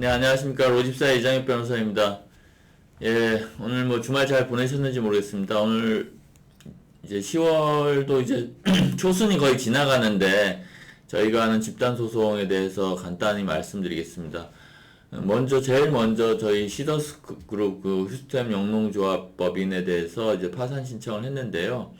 네, 안녕하십니까. 로집사 이장엽 변호사입니다. 예, 오늘 뭐 주말 잘 보내셨는지 모르겠습니다. 오늘 이제 10월도 이제 초순이 거의 지나가는데 저희가 하는 집단 소송에 대해서 간단히 말씀드리겠습니다. 먼저, 제일 먼저 저희 시더스 그- 그룹 그 휴스템 영농조합 법인에 대해서 이제 파산 신청을 했는데요.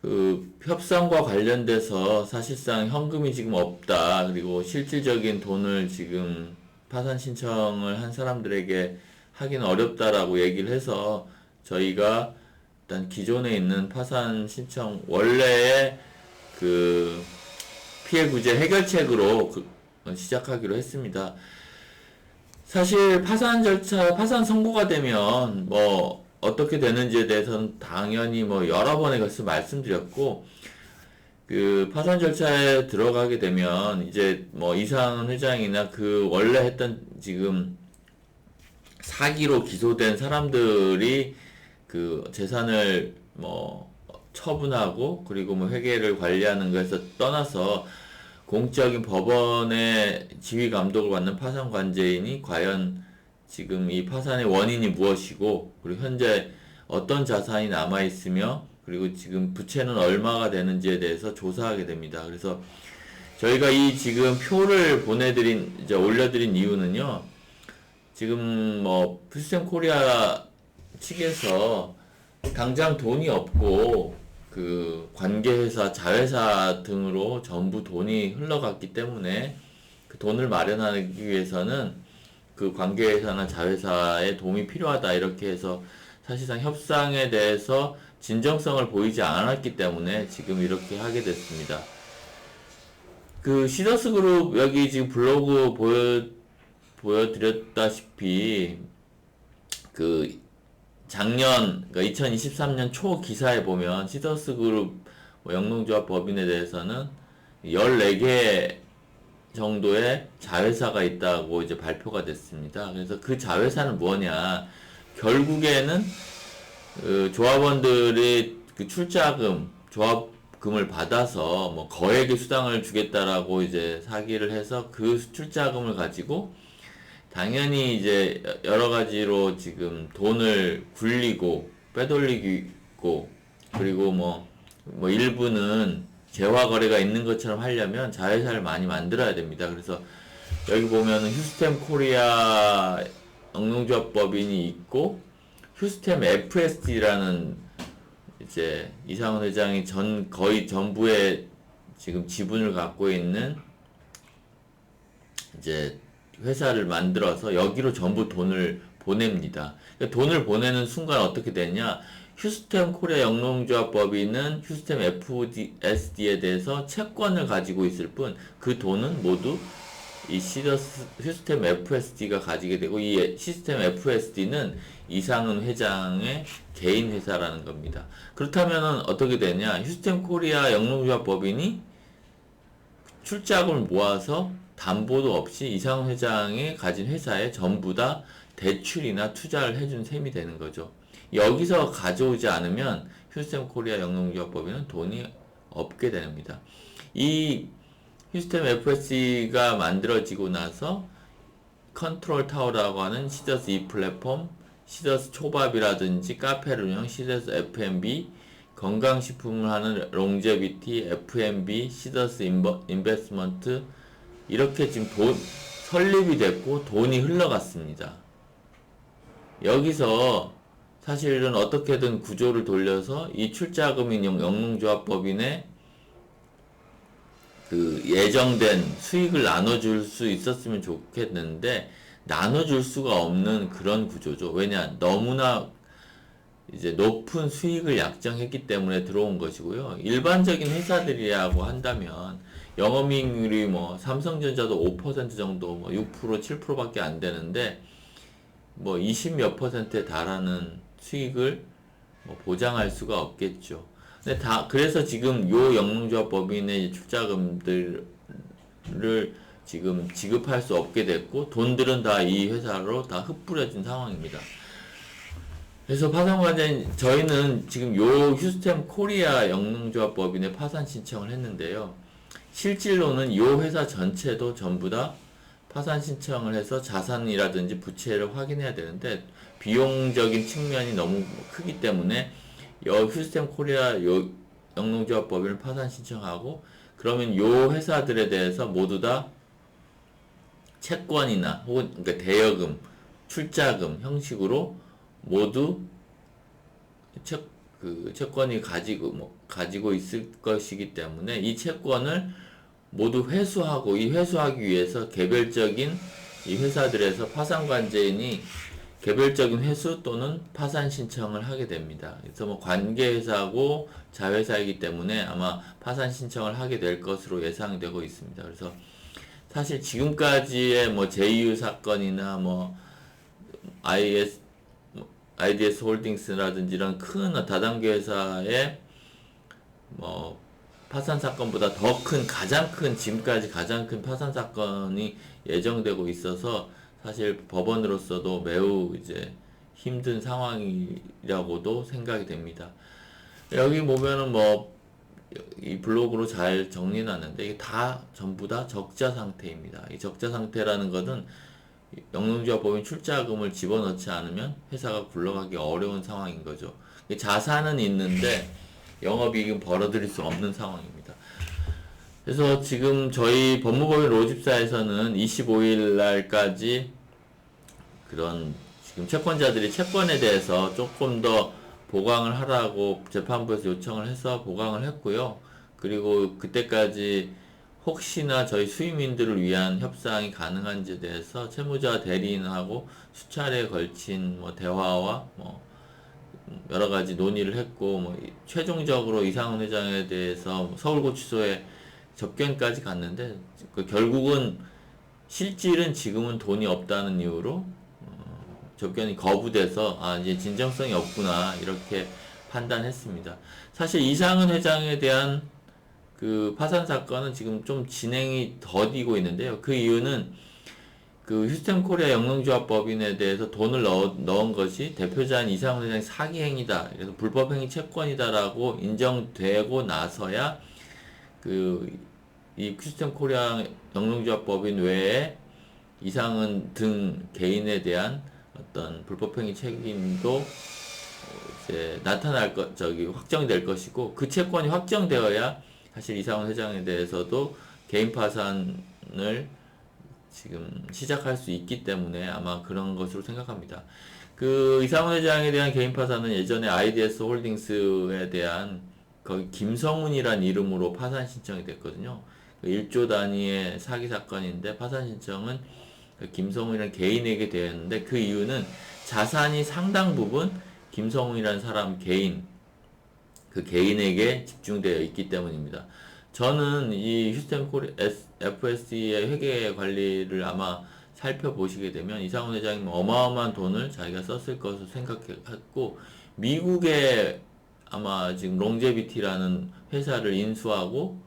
그 협상과 관련돼서 사실상 현금이 지금 없다. 그리고 실질적인 돈을 지금 파산 신청을 한 사람들에게 하기는 어렵다라고 얘기를 해서 저희가 일단 기존에 있는 파산 신청 원래의 그 피해 구제 해결책으로 그 시작하기로 했습니다. 사실 파산 절차, 파산 선고가 되면 뭐 어떻게 되는지에 대해서는 당연히 뭐 여러 번에 걸쳐 말씀드렸고 그 파산 절차에 들어가게 되면 이제 뭐 이상은 회장이나 그 원래 했던 지금 사기로 기소된 사람들이 그 재산을 뭐 처분하고 그리고 뭐 회계를 관리하는 것에서 떠나서 공적인 법원의 지휘 감독을 받는 파산 관제인이 과연 지금 이 파산의 원인이 무엇이고 그리고 현재 어떤 자산이 남아 있으며 그리고 지금 부채는 얼마가 되는지에 대해서 조사하게 됩니다. 그래서 저희가 이 지금 표를 보내드린 이제 올려드린 이유는요. 지금 뭐 풀스템 코리아 측에서 당장 돈이 없고 그 관계회사, 자회사 등으로 전부 돈이 흘러갔기 때문에 그 돈을 마련하기 위해서는 그 관계회사나 자회사의 도움이 필요하다 이렇게 해서 사실상 협상에 대해서 진정성을 보이지 않았기 때문에 지금 이렇게 하게 됐습니다. 그 시더스 그룹 여기 지금 블로그 보여 보여드렸다시피 그 작년 그러니까 2023년 초 기사에 보면 시더스 그룹 뭐 영농조합 법인에 대해서는 14개 정도의 자회사가 있다고 이제 발표가 됐습니다. 그래서 그 자회사는 뭐냐? 결국에는 그 조합원들이 그 출자금, 조합금을 받아서 뭐 거액의 수당을 주겠다라고 이제 사기를 해서 그 출자금을 가지고 당연히 이제 여러 가지로 지금 돈을 굴리고 빼돌리고 그리고 뭐, 뭐 일부는 재화 거래가 있는 것처럼 하려면 자회사를 많이 만들어야 됩니다. 그래서 여기 보면은 휴스템 코리아 영농조합 법인이 있고 휴스템 FSD라는 이제 이상훈 회장이 전 거의 전부의 지금 지분을 갖고 있는 이제 회사를 만들어서 여기로 전부 돈을 보냅니다. 그러니까 돈을 보내는 순간 어떻게 되냐? 휴스템 코리아 영농조합 법인은 휴스템 FSD에 대해서 채권을 가지고 있을 뿐 그 돈은 모두 이 시더스 휴스템 FSD가 가지게 되고 이 시스템 FSD는 이상은 회장의 개인 회사라는 겁니다. 그렇다면 어떻게 되냐? 휴스템 코리아 영농조합 법인이 출자금을 모아서 담보도 없이 이상훈 회장이 가진 회사에 전부 다 대출이나 투자를 해준 셈이 되는 거죠. 여기서 가져오지 않으면 휴스템 코리아 영농조합법인은 돈이 없게 됩니다. 이 휴스템 FSC가 만들어지고 나서 컨트롤 타워라고 하는 시더스 이 플랫폼, 시더스 초밥이라든지 카페를 운영, 시더스 F&B, 건강식품을 하는 롱제비티, F&B, 시더스 인버, 인베스먼트 이렇게 지금 돈 설립이 됐고 돈이 흘러갔습니다. 여기서 사실은 어떻게든 구조를 돌려서 이 출자금인 영- 영농조합법인의 그 예정된 수익을 나눠줄 수 있었으면 좋겠는데 나눠줄 수가 없는 그런 구조죠. 왜냐 너무나 이제 높은 수익을 약정했기 때문에 들어온 것이고요. 일반적인 회사들이라고 한다면 영업이익률이 뭐 삼성전자도 5% 정도 뭐 6% 7%밖에 안 되는데 뭐 20몇 퍼센트에 달하는 수익을 뭐 보장할 수가 없겠죠. 근데 다 그래서 지금 요 영농조합 법인의 출자금들을 지금 지급할 수 없게 됐고 돈들은 다 이 회사로 다 흩뿌려진 상황입니다. 그래서 파산관자인 저희는 지금 요 휴스템 코리아 영농조합 법인의 파산 신청을 했는데요. 실질로는 요 회사 전체도 전부 다 파산 신청을 해서 자산이라든지 부채를 확인해야 되는데 비용적인 측면이 너무 크기 때문에 여 휴스템 코리아 요 영농조합법인을 파산 신청하고 그러면 요 회사들에 대해서 모두 다 채권이나 혹은 그러니까 대여금, 출자금 형식으로 모두 채, 그 채권이 가지고 뭐 가지고 있을 것이기 때문에 이 채권을 모두 회수하고 이 회수하기 위해서 개별적인 이 회사들에서 파산 관제인이 개별적인 회수 또는 파산 신청을 하게 됩니다. 그래서 뭐 관계 회사고 자회사이기 때문에 아마 파산 신청을 하게 될 것으로 예상되고 있습니다. 그래서 사실 지금까지의 뭐 제이유 사건이나 뭐 IS 뭐 IDS 홀딩스라든지 이런 큰 다단계 회사의 뭐 파산 사건보다 더 큰 가장 큰 지금까지 가장 큰 파산 사건이 예정되고 있어서 사실 법원으로서도 매우 이제 힘든 상황이라고도 생각이 됩니다. 여기 보면은 뭐 이 블로그로 잘 정리놨는데 이게 다 전부 다 적자 상태입니다. 이 적자 상태라는 것은 영농조합 법인 출자금을 집어넣지 않으면 회사가 굴러가기 어려운 상황인 거죠. 자산은 있는데 영업이익은 벌어들일 수 없는 상황입니다. 그래서 지금 저희 법무법인 로집사에서는 25일 날까지 그런 지금 채권자들이 채권에 대해서 조금 더 보강을 하라고 재판부에서 요청을 해서 보강을 했고요. 그리고 그때까지 혹시나 저희 수익민들을 위한 협상이 가능한지에 대해서 채무자 대리인하고 수차례 걸친 뭐 대화와 뭐 여러 가지 논의를 했고 뭐 최종적으로 이상훈 회장에 대해서 서울고치소에 접견까지 갔는데 그 결국은 실질은 지금은 돈이 없다는 이유로 어, 접견이 거부돼서 아 이제 진정성이 없구나 이렇게 판단했습니다. 사실 이상은 회장에 대한 그 파산 사건은 지금 좀 진행이 더디고 있는데요. 그 이유는 그 휴스턴 코리아 영농조합법인에 대해서 돈을 넣어, 넣은 것이 대표자인 이상훈 회장의 사기 행위다. 그래서 불법 행위 채권이다라고 인정되고 나서야 그 이 휴스턴 코리아 영농조합법인 외에 이상은 등 개인에 대한 어떤 불법 행위 책임도 이제 나타날 것 저기 확정될 것이고 그 채권이 확정되어야 사실 이상훈 회장에 대해서도 개인 파산을 지금 시작할 수 있기 때문에 아마 그런 것으로 생각합니다. 그 이상훈 회장에 대한 개인 파산은 예전에 IDS 홀딩스에 대한 거기 김성훈이란 이름으로 파산 신청이 됐거든요. 1조 그 단위의 사기 사건인데 파산 신청은 그 김성훈이라는 개인에게 되었는데 그 이유는 자산이 상당 부분 김성훈이라는 사람 개인 그 개인에게 집중되어 있기 때문입니다. 저는 이 휴스턴 코리 FSC의 회계 관리를 아마 살펴보시게 되면 이상훈 회장이 뭐 어마어마한 돈을 자기가 썼을 것으로 생각했고 미국에 아마 지금 롱제비티라는 회사를 인수하고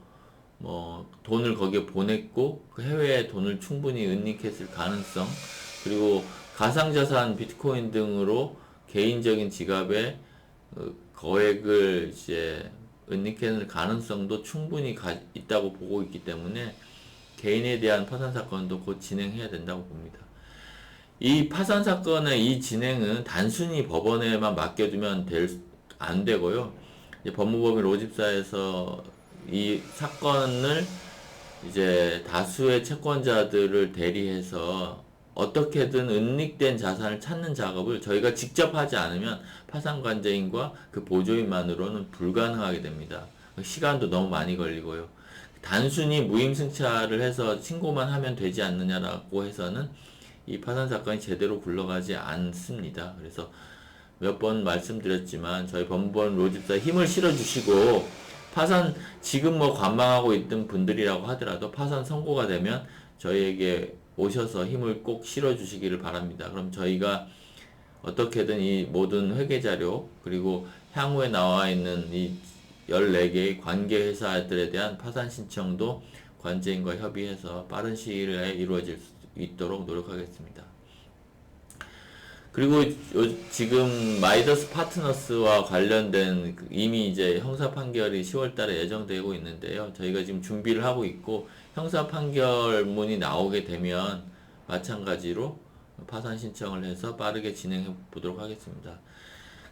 뭐 돈을 거기에 보냈고 그 해외에 돈을 충분히 은닉했을 가능성 그리고 가상자산 비트코인 등으로 개인적인 지갑에 어, 거액을 이제 은닉해낼 가능성도 충분히 가, 있다고 보고 있기 때문에 개인에 대한 파산 사건도 곧 진행해야 된다고 봅니다. 이 파산 사건의 이 진행은 단순히 법원에만 맡겨두면 될, 안 되고요. 법무법인 로집사에서 이 사건을 이제 다수의 채권자들을 대리해서 어떻게든 은닉된 자산을 찾는 작업을 저희가 직접 하지 않으면 파산관제인과 그 보조인만으로는 불가능하게 됩니다. 시간도 너무 많이 걸리고요. 단순히 무임승차를 해서 신고만 하면 되지 않느냐라고 해서는 이 파산 사건이 제대로 굴러가지 않습니다. 그래서 몇 번 말씀드렸지만 저희 법무원 로집사 힘을 실어주시고 파산 지금 뭐 관망하고 있던 분들이라고 하더라도 파산 선고가 되면 저희에게 오셔서 힘을 꼭 실어 주시기를 바랍니다. 그럼 저희가 어떻게든 이 모든 회계 자료 그리고 향후에 나와 있는 이 14개의 관계 회사들에 대한 파산 신청도 관제인과 협의해서 빠른 시일에 이루어질 수 있도록 노력하겠습니다. 그리고 지금 마이더스 파트너스와 관련된 그 이미 이제 형사 판결이 10월 달에 예정되고 있는데요. 저희가 지금 준비를 하고 있고 형사 판결문이 나오게 되면 마찬가지로 파산 신청을 해서 빠르게 진행해 보도록 하겠습니다.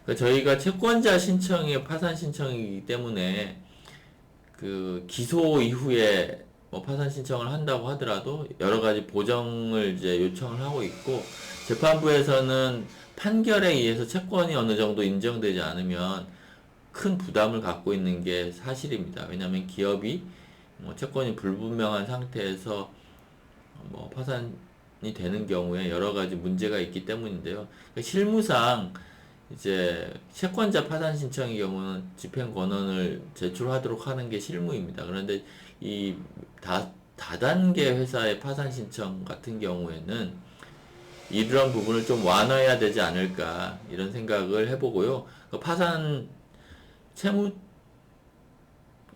그 저희가 채권자 신청이 파산 신청이기 때문에 그 기소 이후에 뭐 파산 신청을 한다고 하더라도 여러 가지 보정을 이제 요청을 하고 있고 재판부에서는 판결에 의해서 채권이 어느 정도 인정되지 않으면 큰 부담을 갖고 있는 게 사실입니다. 왜냐하면 기업이 뭐 채권이 불분명한 상태에서 뭐 파산이 되는 경우에 여러 가지 문제가 있기 때문인데요. 그러니까 실무상 이제 채권자 파산 신청의 경우는 집행 권한을 제출하도록 하는 게 실무입니다. 그런데 이 다, 다단계 회사의 파산 신청 같은 경우에는 이런 부분을 좀 완화해야 되지 않을까 이런 생각을 해보고요. 그 파산 채무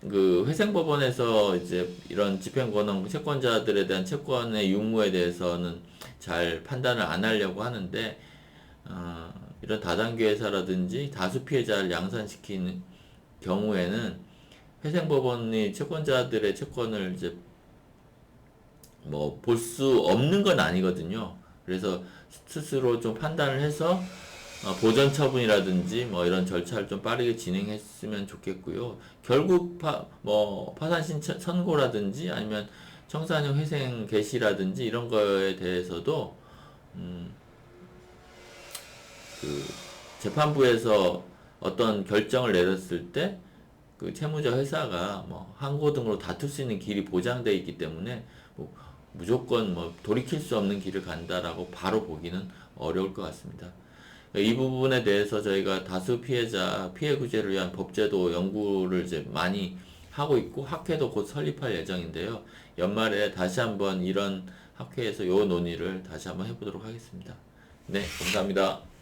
그 회생법원에서 이제 이런 집행권한 채권자들에 대한 채권의 유무에 대해서는 잘 판단을 안 하려고 하는데 어, 이런 다단계 회사라든지 다수 피해자를 양산시키는 경우에는 회생법원이 채권자들의 채권을 이제 뭐 볼 수 없는 건 아니거든요. 그래서 스스로 좀 판단을 해서 어, 보전 처분이라든지 뭐 이런 절차를 좀 빠르게 진행했으면 좋겠고요. 결국 파, 뭐 파산 신청 선고라든지 아니면 청산형 회생 개시라든지 이런 거에 대해서도 음, 그 재판부에서 어떤 결정을 내렸을 때 그 채무자 회사가 뭐 항고 등으로 다툴 수 있는 길이 보장되어 있기 때문에 뭐 무조건 뭐 돌이킬 수 없는 길을 간다라고 바로 보기는 어려울 것 같습니다. 이 부분에 대해서 저희가 다수 피해자 피해 구제를 위한 법제도 연구를 이제 많이 하고 있고 학회도 곧 설립할 예정인데요. 연말에 다시 한번 이런 학회에서 요 논의를 다시 한번 해보도록 하겠습니다. 네, 감사합니다.